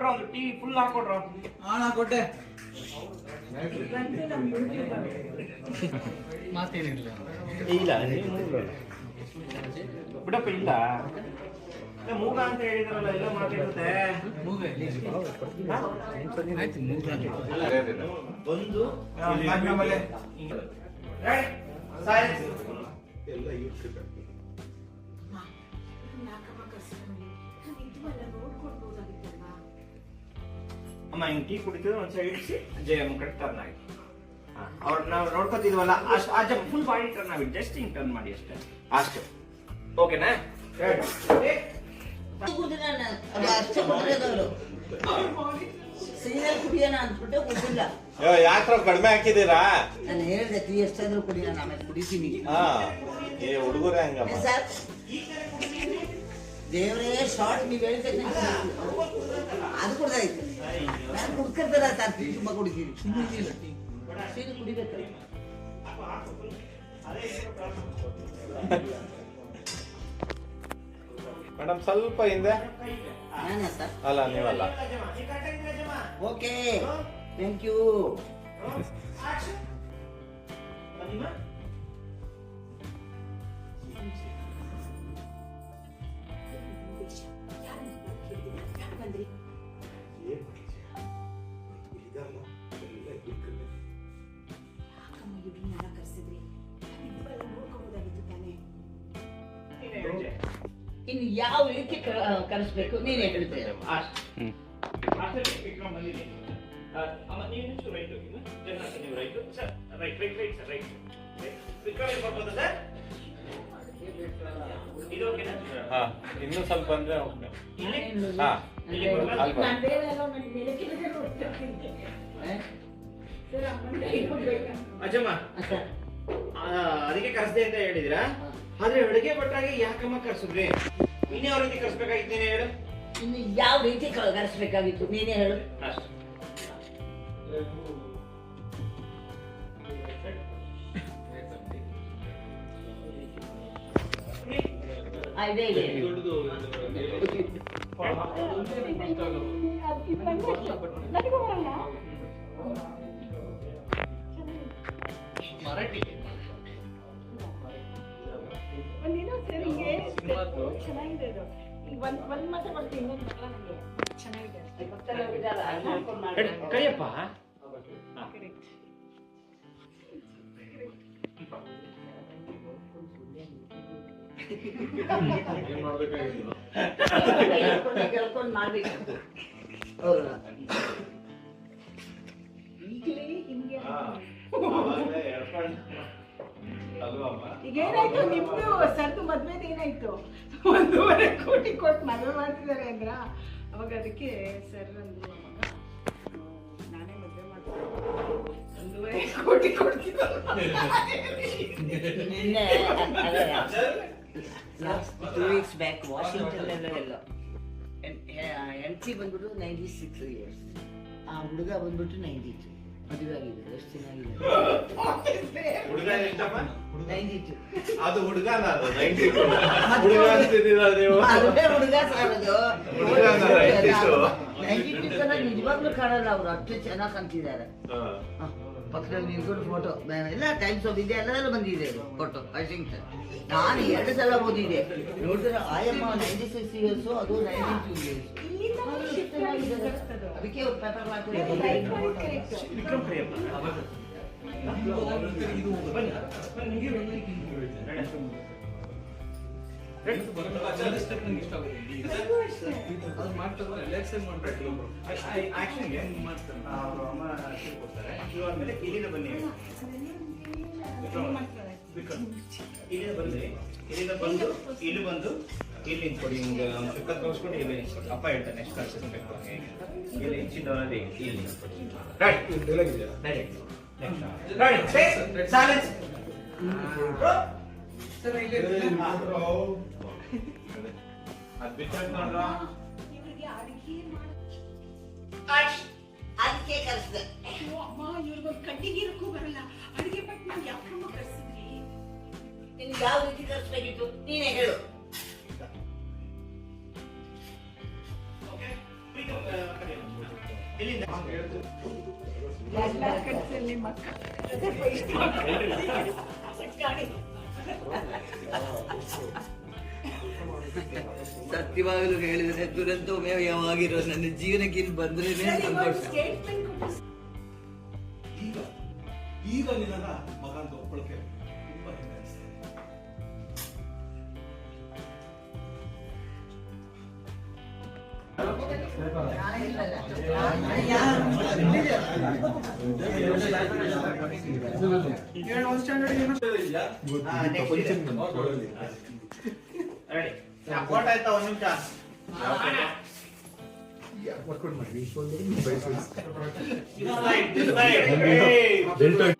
ಕೊಡ್ರ ಒಂದು tea full ಹಾಕೊಡ್ರ ಆಣ ಕೊಟ್ಟೆ ಇಲ್ಲ ಬಿಡಪ್ಪ ಇಲ್ಲ. ಮೂಗ ಅಂತ ಹೇಳಿದ್ರಲ್ಲ ಎಲ್ಲ ಮಾತಾಡುತ್ತೆ ಒಂದು ಸೈಲೆನ್ಸ್ ಅಮ್ಮ ಹಿಂಗೆ ಟೀ ಕುಡಿತಿದ್ರು ಒಂದ್ ಸೈಡ್ ಇಡಿಸಿ ಜಯಮ್ಮ ಕಡೆ ಟರ್ನ್ ಆಗಿ ಅವ್ರ ನಾವು ನೋಡ್ಕೊತಿದ್ವಲ್ಲ ಅಷ್ಟು ಆ ಫುಲ್ ಬಾಡಿ ಟರ್ನ್ ಆಗಿ ಜಸ್ಟ್ ಹಿಂಗ್ ಟರ್ನ್ ಮಾಡಿ ಅಷ್ಟೇ. ಅಷ್ಟು. ಓಕೆನಾ ಅಷ್ಟು ಕುಡಿಯೋದವ್ರು ಸೀನಿಯರ್ ಕುಡಿಯೋಣ ಅಂದ್ಬಿಟ್ಟು ಕುಡಿದಿಲ್ಲ ಯಾಕ್ರ ಕಡಿಮೆ ಹಾಕಿದೀರಾ ನಾನು ಹೇಳಿದೆ ಟೀ ಎಷ್ಟಾದ್ರೂ ಕುಡಿಯೋಣ ಆಮೇಲೆ ಕುಡಿತೀನಿ. ಹಾ ಏ ಹುಡುಗರೇ ಹಂಗಮ್ಮ. ದೇವರೇ ಶಾರ್ಟ್ ನೀವು ಹೇಳಿದ ಅದು ಕುಡ್ದಾಯ್ತು ನಾನು ಕುಡ್ಕರ್ತಾರ ಸರ್ ತುಂಬಾ ತುಂಬ ಕುಡಿತೀನಿ. ಸೀನು ಕುಡಿಬೇಕು ಮೇಡಮ್ ಸ್ವಲ್ಪ ಹಿಂದೆ. ನಾನೇ ಸರ್? ಅಲ್ಲ ನೀವಲ್ಲ. ಓಕೆ. ಥ್ಯಾಂಕ್ ಯು ವಿಕ್ರಮ್ ಯಾವ ರೀತಿ ಕರೆಸ್ಬೇಕು ಓಕೆನಾ ಹಾ ಇನ್ನೂ ಸ್ವಲ್ಪ ಅಂದ್ರೆ ಓಕೆ ಇಲ್ಲಿ ಹಾ ಇಲ್ಲಿ ಬರ್ಲಾ? ಅಲ್ಲಿ ಬನ್ನಿ. ಅಜ್ಜಮ್ಮ ಸರ್. ಆ, ಅದಕ್ಕೆ ಕರೆಸ್ದೆ ಅಂತ ಹೇಳಿದ್ರಾ ಆದ್ರೆ ಅಡುಗೆ ಭಟ್ರಾಗಿ ಯಾಕಮ್ಮ ಕರ್ಸಿದ್ರಿ? ಇನ್ಯಾವ ರೀತಿ ಕರ್ಸ್ಬೇಕಾಗಿದ್ದೇನೆ ಹೇಳು. ಇನ್ನು ಯಾವ ರೀತಿ ಕ- ಕಲಿಸ್ಬೇಕಾಗಿತ್ತು ನೀನೇ ಹೇಳು. ಅಷ್ಟೇ. ಆ, ಇದೆ ಚೆನ್ನಾಗಿದೆ ಇದು. ಈಗ ಒಂದ್ ಒಂದ್ ಮಾತ್ರ ಕೊಡ್ತೀನಿ ಇನ್ನೊಂದು ಬರಲ್ಲ ನನಗೆ ಚೆನ್ನಾಗಿದೆ ಮಾಡ್ಬೇಕು. ಕರಿಯಪ್ಪ. ಕರೆಕ್ಟ್ ಮಾಡ್ಬೇಕು? ಈಗ ಏನಾಯ್ತು? ನಿಮ್ದು ಸರ್ದು ಮದ್ವೆದು ಏನಾಯ್ತು? ಒಂದೂವರೆ ಕೋಟಿ ಕೊಟ್ಟು ಮದುವೆ ಮಾಡ್ತಿದ್ದಾರೆ ಅಂದ್ರ? ಅವಾಗ ಅದಕ್ಕೆ ಸರ್ ಅಂದ್ರು ಅವಾಗ. ನಾನೇ ಮದುವೆ ಮಾಡ್ತೀನಿ. ಒಂದೂವರೆ crore two weeks back Washington ಎಲ್ಲ. ಹೆಂಡತಿ ಬಂದ್ಬಿಟ್ಟು ನೈಂಟಿ ಸಿಕ್ಸ್ ಇಯರ್ಸ್ ಆ ಹುಡುಗ ಬಂದ್ಬಿಟ್ಟು ನೈಂಟಿ ಟು ಮದುವೆ ಆಗಿದೆ ಎಷ್ಟು ಚೆನ್ನಾಗಿದೆ. ಅದು ಹುಡುಗನ ಅದು 90. ಹುಡುಗ ಅಂತಿದ್ದೀರ ನೀವು? ಅದೇ ಹುಡುಗ ಸರ್ ಅದು. ಹುಡುಗ ಅಲ್ಲ, 92. Ninety two. ಚೆನ್ನಾಗಿ ನಿಜವಾಗ್ಲೂ ಕಾಣಲ್ಲ ಅವ್ರು ಅಷ್ಟು ಚೆನ್ನಾಗಿ ಕಾಣ್ತಿದ್ದಾರೆ. ಪಕ್ಕದಲ್ಲಿ ನಿಂತ್ಕೊಂಡು ಫೋಟೋ ಎಲ್ಲ ಟೈಮ್ಸ್ ಆಫ್ ಇದೆ ಎಲ್ಲದರಲ್ಲೂ ಬಂದಿದೆ ಫೋಟೋ ವಾಷಿಂಗ್ಟನ್ ನಾನು ಎರಡು ಸಲ ಓದಿದೆ. ನೋಡಿದ್ರೆ ಆಯಮ್ಮ ನೈಂಟಿ ಸಿಕ್ಸ್ ಇಯರ್ಸ್ ಅದು ನೈಂಟಿ ಟೂ ಇಯರ್ಸ್ ಅದಕ್ಕೆ ಅವ್ರು ಪೇಪರ್ ವಿಕ್ರಮ್ ಇಲ್ಲಿಂದ ಬನ್ನಿ ಇಲ್ಲಿಂದ ಬಂದ್ರಿ ಇಲ್ಲಿಂದ ಬಂದು ಇಲ್ಲಿ ಬಂದು ಇಲ್ಲಿ ನಿಂತ್ಕೊಡಿ ಹಿಂಗೆ ಸುತ್ತ ತೋರಿಸ್ಕೊಂಡು ಇಲ್ಲಿ ನಿಂತ್ಕೊಡಿ. ಅಪ್ಪ ಹೇಳ್ತಾರೆ ನೆಕ್ಸ್ಟ್ ಕಳ್ಸಿಸ್ಬೇಕು ಇಲ್ಲಿ ಇಂಚಿನವರಲ್ಲಿ ಇಲ್ಲಿ ರೈಟ್ ನೋಡ್ರ? ಅದಕ್ಕೆ ಕರೆಸಿದೆ ಅಮ್ಮ ಕಡ್ಡಿಗೀರಕ್ಕೂ ಬರಲ್ಲ ಅಡಿಗೆ ಪಟ್ಟು ಯಾವ ಯಾಕಮ್ಮ ಕರೆಸಿದ್ರಿ ನಿನ್ಗೆ ಯಾವ ರೀತಿ ಕರೆಸ್ಬೇಕಿತ್ತು ನೀನೇ ಹೇಳು ಓಕೆ ಇಲ್ಲಿಂದ ಎಲ್ಲ ಸತ್ಯವಾಗಲು ಹೇಳಿದರೆ ದುರಂತ ಉಪಯೋಗವಾಗಿರೋ ನನ್ನ ಜೀವನಕ್ಕೆ ಇಲ್ಲಿ ಬಂದ್ರೆ ಸಂತೋಷ? ಈಗ ಈಗ ನಿನ್ನ ಮಗ ಅಂತ ಒಪ್ಪಳಿಕೆ ರೆಡಿ ಫೋಟೋ ಆಯ್ತಾ ಒಂದ್ ನಿಮಿಷ ವರ್ಕೌಟ್ ಮಾಡಿ This side, this side. Hey.